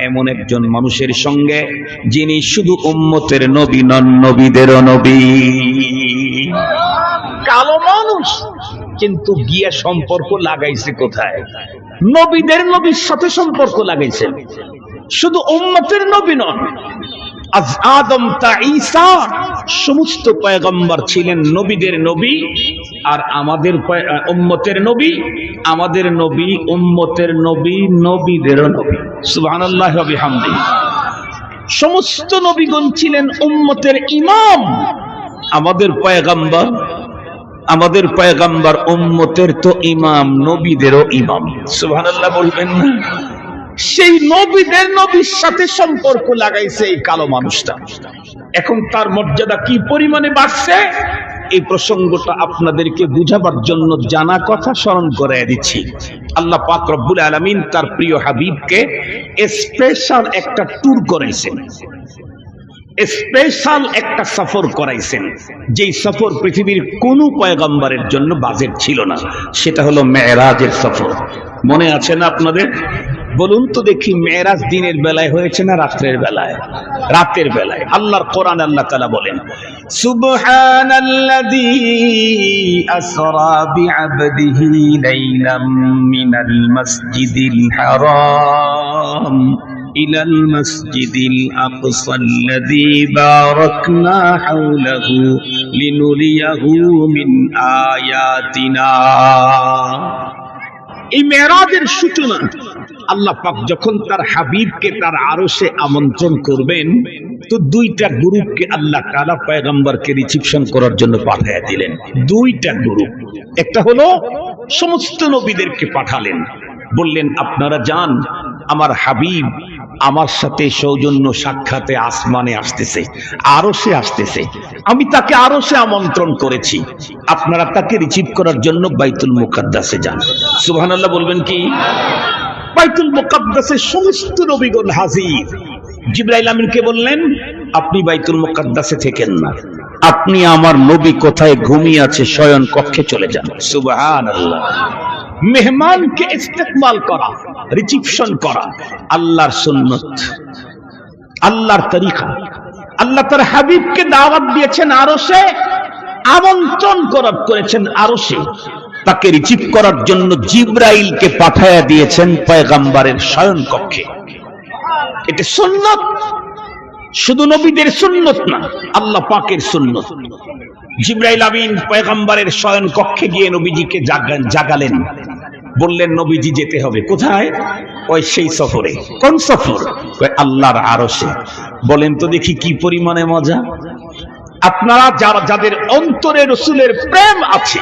এমন একজন মানুষের সঙ্গে যিনি শুধু উম্মতের নবী নন, নবীদেরও নবী। কালো মানুষ, কিন্তু গিয়া সম্পর্ক লাগাইছে কোথায়? নবীদের নবীর সাথে সম্পর্ক লাগাইছে। শুধু উম্মতের নবী নন সমস্ত পয়গম্বর ছিলেন নবীদের নবী, আর আমাদের উম্মতের নবী, আমাদের নবী, উম্মতের নবী নবীদেরও নবী। বিহামদিহি সমস্ত নবীগণ ছিলেন উম্মতের ইমাম। আমাদের পয়গম্বর আমাদের পয়গম্বর উম্মতের তো ইমাম, নবীদেরও ইমাম। সুবহানাল্লাহ বলবেন না। সেই নবীদের নবীর সাথে সম্পর্ক লাগাইছে এই কালো মানুষটা। এখন তার মর্যাদা কি পরিমাণে বাড়ছে? এই প্রসঙ্গটা আপনাদেরকে বুঝাবার জন্য জানা কথা স্মরণ করে দিচ্ছি। আল্লাহ পাক রব্বুল আলামিন তার প্রিয় হাবিবকে স্পেশাল একটা ট্যুর করাইছেন। স্পেশাল একটা সফর করাইছেন। যেই সফর পৃথিবীর কোনো পয়গম্বরের জন্য বাজেট ছিল না। সেটা হলো মেয়েরাজের সফর। মনে আছে না আপনাদের? বলুন তো দেখি মেয়েরাজ দিনের বেলায় হয়েছে না রাত্রের বেলায় রাতের বেলায় আল্লাহর কোরআন আল্লাহ তাআলা বলেন সুবহানাল্লাযী আসরা বিআবদিহি লাইলাম মিনাল মাসজিদিল হারাম إلى المسجد الأقصى الذي باركنا حوله لنريه من آياتنا এই মেরাজের সূচনা আল্লাহ পাক যখন তার হাবিবকে, তার আরশে আমন্ত্রণ করবেন, তো দুইটা গ্রুপকে আল্লাহ তাআলা পয়গম্বরকে রিসিপশন করার জন্য পাঠিয়ে দিলেন। দুইটা গ্রুপ। একটা হলো, সমস্ত নবীদেরকে পাঠালেন। বললেন, আপনারা যান, আমার হাবিব আমার সাথে সৌজন্য সাক্ষাতে আসমানে আসতেছে আরও সে আসতেছে। আমি তাকে আরও সে আমন্ত্রণ করেছি। আপনারা তাকে রিসিভ করার জন্য বাইতুল মুকাদ্দাসে যান। সুবহানাল্লাহ বলবেন কি? বাইতুল মুকাদ্দাসে সমস্ত নবীগণ হাজির। জিব্রাইল আমিনকে বললেন আপনি বাইতুল মুকাদ্দাসে থেকেন না। আপনি আমার নবী কোথায় ঘুমিয়ে আছে শয়ন কক্ষে চলে যান। সুবহানাল্লাহ। মেহমানকে ইস্তেকবাল করা রিসিপশন করা আল্লাহর সুন্নত আল্লাহর তরিকা। আল্লাহ তার হাবিবকে দাওয়াত দিয়েছেন আরও সে আমন্ত্রণ করার করেছেন আরও সে তাকে রিসিভ করার জন্য জিব্রাইলকে পাঠায়া দিয়েছেন পয়গাম্বারের শয়ন কক্ষে এটা সুন্নত। শুধু নবীদের সুন্নত না, আল্লাহ পাকের সুন্নত। জিব্রাইল আমিন পয়গম্বরের শয়ন কক্ষে গিয়ে নবীজিকে জাগালেন। বললেন, নবীজি যেতে হবে কোথায়? ওই সেই সফরে। কোন সফর? আল্লাহর আরশে। বলেন, তো দেখি কি পরিমাণে মজা? আপনারা যারা, যাদের অন্তরে রসুলের প্রেম আছে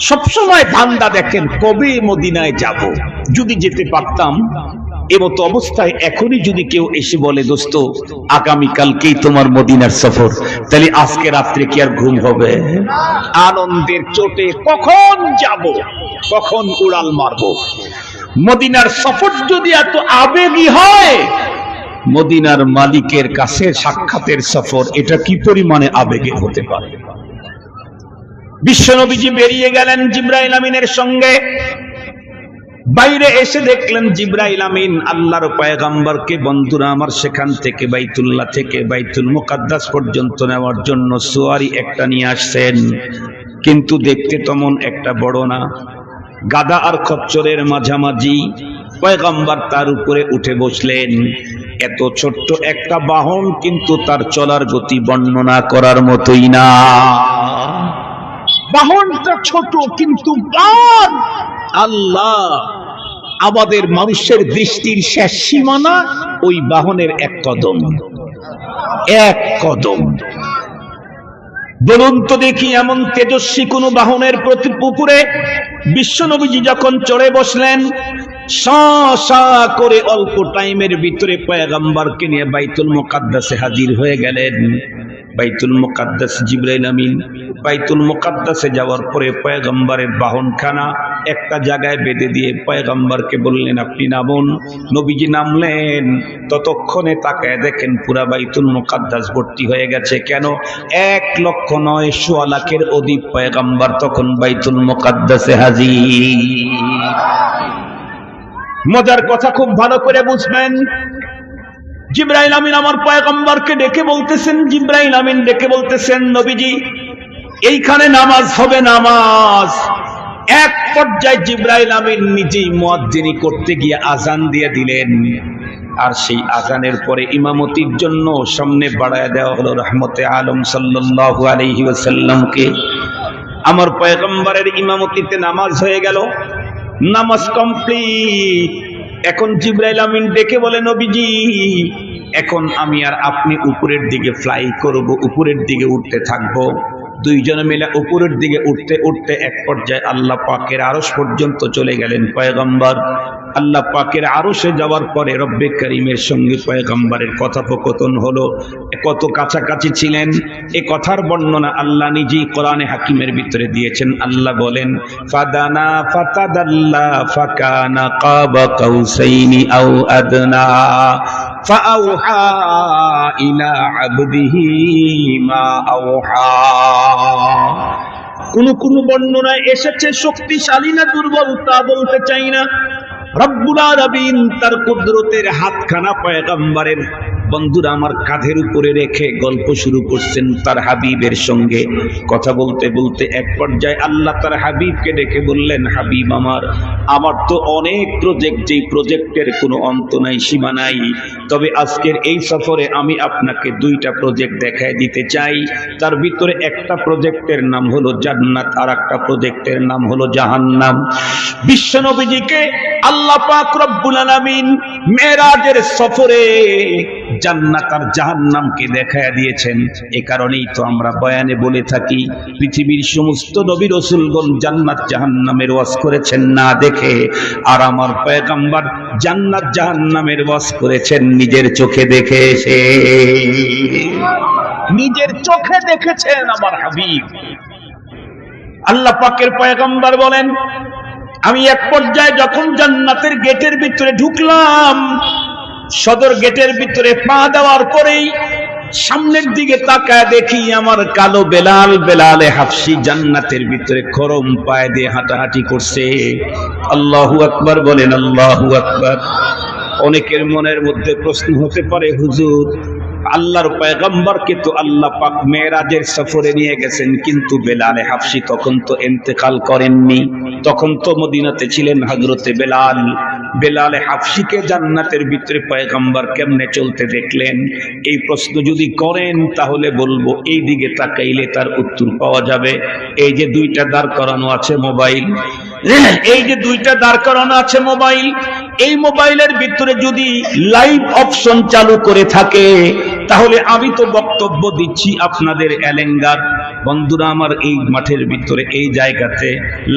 সবসময় ধান্দা দেখেন কবে মদিনায় যাব। যদি যেতে পারতাম এমতো অবস্থায় এখনই যদি কেউ এসে বলে, দোস্ত, আগামীকালকেই তোমার মদিনার সফর। তাহলে আজকে রাত্রে কি আর ঘুম হবে? আনন্দের চোটে কখন যাব, কখন উড়াল মারব? মদিনার সফর যদি এত আবেগী হয়, মদিনার মালিকের কাছে সাক্ষাতের সফর, এটা কি পরিমাণে আবেগে হতে পারে? বিশ্বনবীজি বেরিয়ে গেলেন জিব্রাইল আমিনের সঙ্গে। বাইরে এসে দেখলেন জিব্রাইল আমিন আল্লাহর পয়গাম্বরকে বন্ধুরা আমার সেখান থেকে বাইতুল্লাহ থেকে বাইতুল মুকাদ্দাস পর্যন্ত নেওয়ার জন্য সুয়ারি একটা নিয়ে আসছেন। কিন্তু দেখতে তেমন একটা বড় না। গাদা আর খচ্চরের মাঝামাঝি পয়গাম্বার তার উপরে উঠে বসলেন। এত ছোট্ট একটা বাহন কিন্তু তার চলার গতি বর্ণনা করার মতোই না। বাহনটা ছোট, কিন্তু আল্লাহ, আমাদের মানুষের দৃষ্টির শেষ সীমানা ওই বাহনের এক কদম। এক কদম। বলুন তো দেখি এমন তেজস্বী কোন বাহনের প্রতি পুকুরে বিশ্বনবীজি যখন চড়ে বসলেন করে অল্প টাইমের ভিতরে পয়গাম্বারকে নিয়ে বাইতুল মোকাদ্দাসে হাজির হয়ে গেলেন। বাইতুল মোকাদ্দাস জিব্রাইল আমিন, বাইতুল মোকাদ্দাসে যাওয়ার পরে পয়গম্বরের বাহনখানা একটা জায়গায় বেঁধে দিয়ে পয়গম্বরকে বললেন, আপনি নামুন। নবীজি নামলেন। ততক্ষণে তাকায় দেখেন পুরা বাইতুল মোকাদ্দাস ভর্তি হয়ে গেছে। কেন? এক লক্ষ নয় সোয়া লাখের অধিক পয়গম্বর তখন বাইতুল মোকাদ্দাসে হাজির। মজার কথা খুব ভালো করে বুঝবেন। জিব্রাইল আমিন আমার পয়গম্বরকে ডেকে বলতেছেন, জিব্রাইল আমিন ডেকে বলতেছেন, নবীজি, এইখানে নামাজ হবে নামাজ। এক পর্যায়ে জিব্রাইল আমিন নিজেই মুয়াজ্জিনি করতে গিয়ে আজান দিয়ে দিলেন। আর সেই আজানের পরে ইমামতির জন্য সামনে বাড়ায় দেওয়া হলো রহমতে আলম সাল্লাল্লাহু আলাইহি ওয়াসাল্লামকে। আমার পয়গম্বরের ইমামতিতে নামাজ হয়ে গেল। নামাজ কমপ্লিট। এখন জিব্রাইল আমিন ডেকে বলে, নবীজি, এখন আমি আর আপনি উপরের দিকে ফ্লাই করব, উপরের দিকে উঠতে থাকব। দুইজনে মিলে উপরের দিকে উঠতে উঠতে এক পর্যায়ে আল্লাহ পাকের আরস পর্যন্ত চলে গেলেন। পয়গম্বর আল্লাহ পাকের আরসে যাওয়ার পরে রব্বে করিমের সঙ্গে পয়গম্বরের কথোপকথন হলো কত কাছাকাছি ছিলেন এ কথার বর্ণনা আল্লাহ নিজেই কোরআনে হাকিমের ভিতরে দিয়েছেন আল্লাহ বলেন ফাদানা ফাতাদাল্লা ফাকানা কাবা কাউসাইনি আও আদনা فأوحى إلى عبده ما أوحى কোন কোন বর্ণনায় এসেছে শক্তিশালী না দুর্বল তা বলতে চাই না রব্বুল আলামিন তার কুদরতের হাতখানা পয়গম্বরের বন্ধুরা, আমার কাঁধের উপরে রেখে গল্প শুরু করছেন তার হাবিবের সঙ্গে। কথা বলতে বলতে এক পর্যায়ে আল্লাহ তার হাবিবকে ডেকে বললেন, হাবিব আমার আমার তো অনেক প্রজেক্ট যেই প্রজেক্টের কোনো অন্ত নাই, সীমা নাই। তবে আজকের এই সফরে আমি আপনাকে দুইটা প্রজেক্ট দেখায় দিতে চাই। তার ভিতরে একটা প্রজেক্টের নাম হলো জান্নাত, আর একটা প্রজেক্টের নাম হলো জাহান্নাম। বিশ্বনবীজিকে আল্লাহ পাক রব্বুল আলামিন মেরাজের সফরে জান্নাত আর জাহান্নামকে দেখায় দিয়েছেন। এ কারণেই তো আমরা বয়ানে বলে থাকি, পৃথিবীর সমস্ত নবী রসুলগণ জান্নাত জাহান্নামের ওয়াজ করেছেন না দেখে, আর আমার পয়গাম্বার জান্নাত জাহান্নামের ওয়াজ করেছেন নিজের চোখে দেখে এসে। নিজের চোখে দেখেছেন আমার হাবিব। আল্লাহ পাকের পয়গম্বর বলেন, আমি এক পর্যায়ে যখন জান্নাতের গেটের ভিতরে ঢুকলাম সদর গেটের ভিতরে পা দেওয়ার পরেই সামনের দিকে তাকায় দেখি আমার কালো বেলাল বেলালে হাফসি জান্নাতের ভিতরে খরম পায়ে দিয়ে হাঁটাহাঁটি করছে। আল্লাহ আকবর বলেন, আল্লাহ আকবর। অনেকের মনের মধ্যে প্রশ্ন হতে পারে, হুজুর আল্লাহর পয়গম্বরকে তো আল্লাহ পাক মেয়েরাজের সফরে নিয়ে গেছেন, কিন্তু বেলালে হাফসি তখন তো এন্তেকাল করেননি। তখন তো মদিনাতে ছিলেন হজরতে বেলাল। বেলালে হাফসিকে জান্নাতের ভিতরে পয়গম্বর কেমনে চলতে দেখলেন? এই প্রশ্ন যদি করেন, তাহলে বলব এই দিকে তাকাইলে তার উত্তর পাওয়া যাবে। এই যে দুইটা দাঁড় করানো আছে মোবাইল, এই যে দুইটা দাঁড় করানো আছে মোবাইল, এই মোবাইলের ভিতরে যদি লাইভ অপশন চালু করে থাকে তাহলে আমি তো বক্তব্য দিচ্ছি আপনাদের এলেঙ্গার বন্ধুরা, আমার এই মাঠের ভিতরে, এই জায়গাতে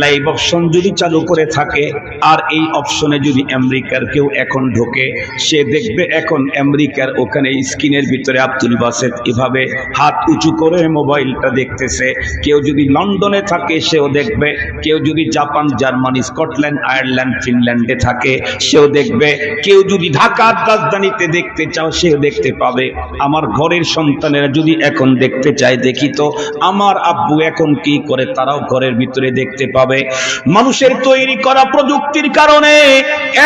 লাইভ অপশন যদি চালু করে থাকে, আর এই অপশনে যদি আমেরিকার কেউ এখন ঢোকে, সে দেখবে এখন আমেরিকার ওখানে স্ক্রিনের ভিতরে আব্দুল বাসেদ এভাবে হাত উঁচু করে মোবাইলটা দেখতেছে। কেউ যদি লন্ডনে থাকে, সেও দেখবে। কেউ যদি জাপান, জার্মানি, স্কটল্যান্ড, আয়ারল্যান্ড, ফিনল্যান্ডে থাকে, সেও দেখবে। কেউ যদি ঢাকার রাজধানীতে দেখতে চাও, সেও দেখতে পাবে। আমার ঘরের সন্তানেরা যদি এখন দেখতে চায়, দেখি তো আমার আব্বু এখন কি করে তারাও ঘরের ভিতরে দেখতে পাবে? মানুষের তৈরি করা প্রযুক্তির কারণে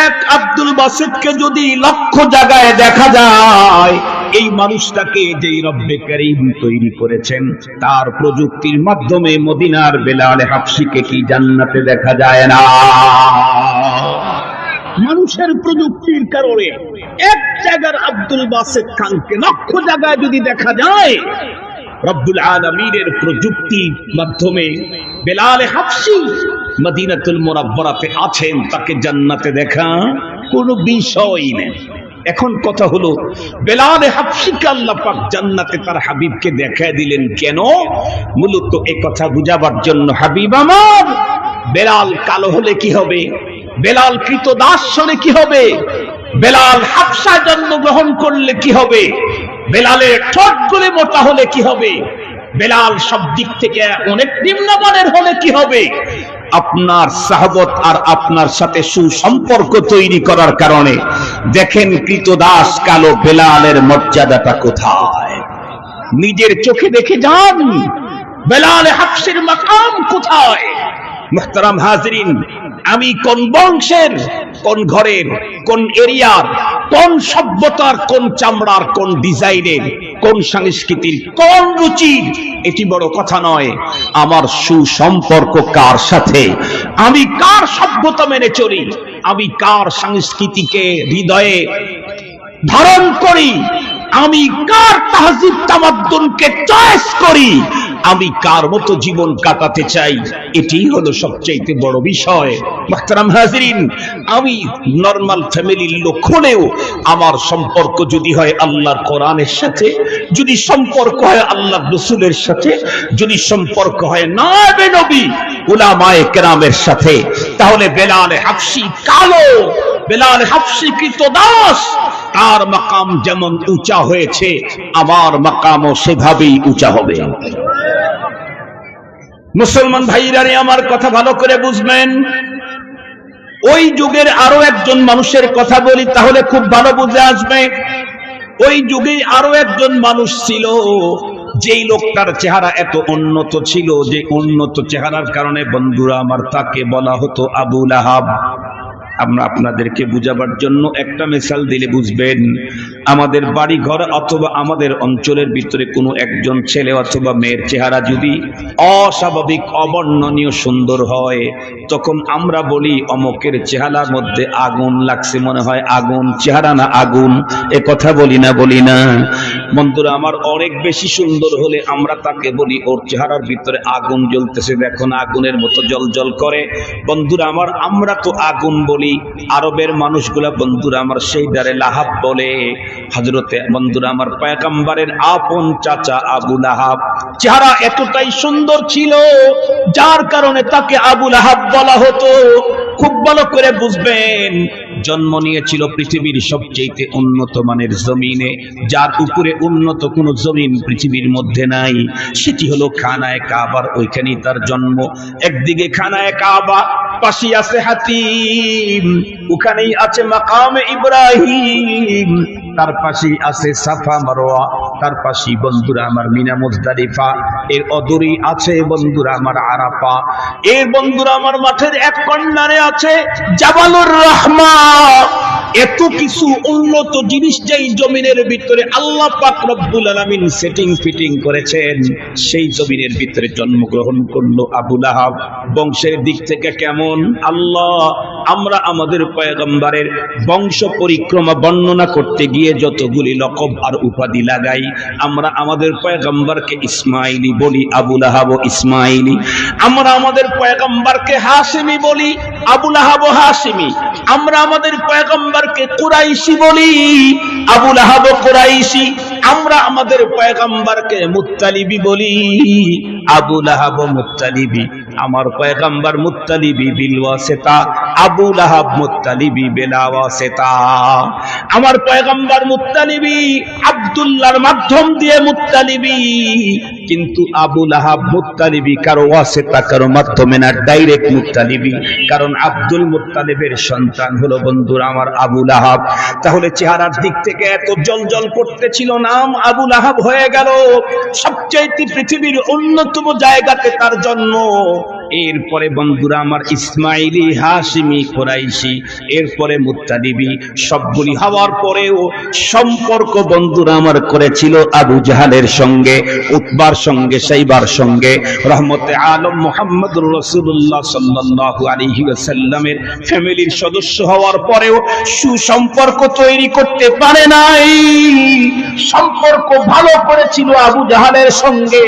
এক আব্দুল বাসেদকে যদি লক্ষ জায়গায় দেখা যায়, এই মানুষটাকে যেই রব্বে করিম তৈরি করেছেন, তার প্রযুক্তির মাধ্যমে মদিনার বেলালে হাফসিকে কি জান্নাতে দেখা যায় না? মানুষের প্রযুক্তির কারণে এক জায়গার আব্দুল বাসেদ খানকে লক্ষ জায়গায় যদি দেখা যায় রব্বুল আলমীর প্রযুক্তির মাধ্যমে বেলালে হাফসি মদিনাতুল মোরাব্বরাতে আছেন, তাকে জান্নাতে দেখা কোনো বিষয় নেই। এখন কথা হলো, বেলালে হাফসিকে আল্লাহ পাক জান্নাতে তার হাবিবকে দেখায় দিলেন কেন? মূলত এ কথা বুঝাবার জন্য হাবিব আমার। বেলাল কালো হলে কি হবে? বেলাল কৃত দাস হলে কি হবে? বেলাল হাফসা জন্মগ্রহণ করলে কি হবে? বেলালের ঠোঁট গুলি মোটা হলে কি হবে? বেলাল সব দিক থেকে অনেক নিম্নমানের হলে কি হবে? আপনার সাহবত আর আপনার সাথে সুসম্পর্ক তৈরি করার কারণে দেখেন কৃতদাস কালো বেলালের মর্যাদাটা কোথায়? নিজের চোখে দেখে যান, বেলালে হাফসির মাকাম কোথায়? মুহতারাম হাজরিন, আমি কোন বংশের, কোন ঘরের, কোন এরিয়ার, কোন সভ্যতার, কোন চামড়ার, কোন ডিজাইনের, কোন সংস্কৃতির, কোন রুচির, এটি বড় কথা নয়। আমার সুসম্পর্ক কার সাথে? আমি কার সভ্যতা মেনে চলি? আমি কার সংস্কৃতিকে হৃদয়ে ধারণ করি? আমি কার তাহজিব তামাদ্দুনকে চয়েস করি? আমি কার মতো জীবন কাটাতে চাই? এটি হলো সবচাইতে বড় বিষয়। আমি নর্মাল ফ্যামিলির লোক হলেও আমার সম্পর্ক যদি হয় আল্লাহর কোরআনের সাথে, যদি সম্পর্ক হয় আল্লাহর রসুলের সাথে, যদি সম্পর্ক হয় নাবে নবী, উলামায়ে কেরামের সাথে, তাহলে বেলালে হাফসি কালো, বেলাল হাফসি কৃত দাস? তার মাকাম যেমন উঁচা হয়েছে, আমার মাকামও সেভাবেই উঁচা হবে। মুসলমান ভাইরারে আমার কথা ভালো করে বুঝবেন। ওই যুগের আরও একজন মানুষের কথা বলি, তাহলে খুব ভালো বুঝে আসবে। ওই যুগে আরও একজন মানুষ ছিল, যেই লোকটার চেহারা এত উন্নত ছিল, যে উন্নত চেহারার কারণে বন্ধুরা আমার তাকে বলা হতো আবুল আহাব আমরা আপনাদেরকে বুঝাবার জন্য একটা মিসাল দিলে বুঝবেন, আমাদের বাড়ি ঘর অথবা আমাদের অঞ্চলের ভিতরে কোনো একজন ছেলে অথবা মেয়ের চেহারা যদি অস্বাভাবিক, অবর্ণনীয় সুন্দর হয়, তখন আমরা বলি অমকের চেহারার মধ্যে আগুন লাগছে মনে হয়, আগুন, চেহারা না আগুন, এ কথা বলি না বলি না। বন্ধুরা, আমার অনেক বেশি সুন্দর হলে আমরা তাকে বলি, ওর চেহারার ভিতরে আগুন জ্বলতেছে দেখুন আগুনের মতো জল জল করে। বন্ধুরা, আমার আমরা তো আগুন বলি আরবের মানুষগুলা, বন্ধুরা আমার সেই দ্বারে লাহাব বলে হজরতে বন্ধুরা আমার পয়কাম্বারের আপন চাচা আবু লাহাব। চেহারা এতটাই সুন্দর ছিল, যার কারণে তাকে আবু লাহাব বলা হতো। খুব ভালো করে বুঝবেন, জন্ম নিয়েছিল পৃথিবীর সবচেয়ে উন্নত মানের জমিনে, যার উপরে উন্নত কোন জমিন পৃথিবীর মধ্যে নাই। সেটি হলো খানায় কাবার, ওইখানেই তার জন্ম। একদিকে খানায় কাবা পাশে আছে হাতিম, ওখানেই আছে মাকাম ইব্রাহিম, তার পাশেই আছে সাফা মারোয়া তার পাশেই বন্ধুরা আমার মিনা মুজদালিফা, এর অদূরেই আছে বন্ধুরা আমার আরাফা এর বন্ধুরা আমার মাঠের এক কন্যারে আছে জাবালুর রহমা এত কিছু উন্নত জিনিস যেই জমিনের ভিতরে আল্লাহ পাক রব্বুল আলামিন সেটিং ফিটিং করেছেন, সেই জমিনের ভিতরে জন্মগ্রহণ করল আবুল আহাব বংশের দিক থেকে কেমন আল্লাহ আমরা আমাদের পয়গম্বরের বংশ পরিক্রমা বর্ণনা করতে গিয়ে যতগুলি লকব আর উপাধি লাগাই, আমরা আমাদের পয়গম্বরকে ইসমাইলি বলি আবুল আহাব ইসমাইলি। আমরা আমাদের পয়গম্বরকে হাসিমি বলি আবুল আহাব হাসিমি আমরা আমাদের পয়গম্বরকে কুরাইশি বলি আবুল আহাব কুরাইশি। আমরা আমাদের পয়গম্বরকে মুত্তালিবি বলি আবুল আহাব মুত্তালিবি। আমার পয়গম্বর মুত্তালিবি বিল ওয়াসিতা। আবুল আহাব মুত্তালিবি বিলা ওয়াসিতা। আমার পয়গম্বর মুত্তালিবি আব্দুল্লাহর মাধ্যম দিয়ে মুত্তালিবি। কিন্তু আবুল আহাব মুত্তালিবি কারও ওয়াসিতা, কারও মাধ্যমে না, ডাইরেক্ট মুত্তালিবি। কারণ আব্দুল মুত্তালিবের সন্তান হলো বন্ধুরা আমার আবুল আহাব তাহলে চেহারার দিক থেকে এত জলজল করতেছিল নাম আবুল আহাব হয়ে গেল। সবচাইতে পৃথিবীর অন্যতম জায়গাতে তার জন্ম। এরপরে বন্ধুরা আমার ইসমাইলি হাসিমি কোরাইশি, এরপরে মুত্তালিবি সবগুলি হওয়ার পরেও সম্পর্ক বন্ধুরা আমার করেছিল আবু জাহালের সঙ্গে উতবার সঙ্গে, সাইবার সঙ্গে। রহমতে আলম মোহাম্মদুর রসুল্লাহ সাল্লাল্লাহু আলাইহি ওয়াসাল্লামের ফ্যামিলির সদস্য হওয়ার পরেও সুসম্পর্ক তৈরি করতে পারে নাই। সম্পর্ক ভালো করেছিল আবু জাহালের সঙ্গে।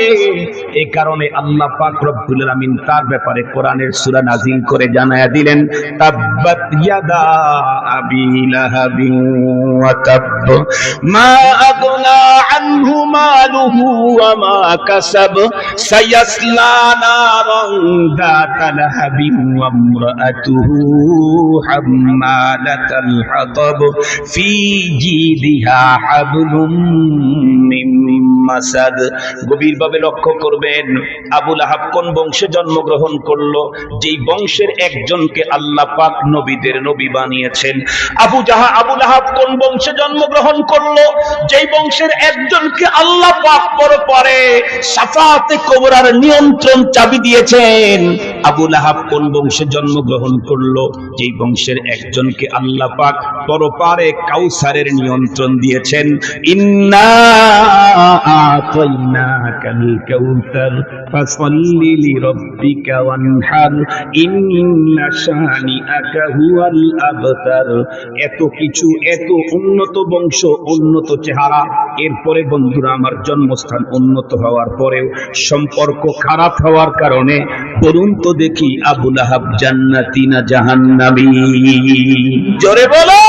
এই কারণে আল্লাহ পাক রব্বুল আলামিন তার ব্যাপারে কোরআনের সূরা নাজিল করে জানায়া দিলেন, তাব্বাত ইয়াদা আবি লাহাবিন ওয়া তাব মা আগনা আনহু মালুহু ওয়া মা কাসাব। সায়াসলা নারান দাতা লাহাবিন ওয়া ইমরাআতুহু হাম্মালাতাল হাতাব। ফি জিদিহা হাবলুম মাসাদ গভীরভাবে লক্ষ্য করবেন আবুল আহাব কোন বংশে জন্মগ্রহণ করল? যেই বংশের একজনকে আল্লাহ পাক নবীদের নবী বানিয়েছেন। আবু জাহা, আবু লাহাব কোন বংশে জন্মগ্রহণ করল? যেই বংশের একজনকে আল্লাহ পাক পরে সাফাতে নিয়ন্ত্রণ চাবি দিয়েছেন। আবু লাহাব কোন বংশে জন্মগ্রহণ করল? যেই বংশের একজনকে আল্লাহ পাক পরপারে কাউসারের নিয়ন্ত্রণ দিয়েছেন। ইন্না আতাইনাকাল কাউসার ফাসাল্লি লিরাব্বিকা ওয়ানহার ইন্না শানিআকা হুয়াল আবতার এত কিছু, এত উন্নত বংশ, উন্নত চেহারা। এরপরে বন্ধুরা, আমার জন্মস্থান উন্নত হওয়ার পরেও সম্পর্ক খারাপ হওয়ার কারণে করুন তো দেখি আবুল আহাব জান্নাতি না জাহান্নামী? জোরে বলো!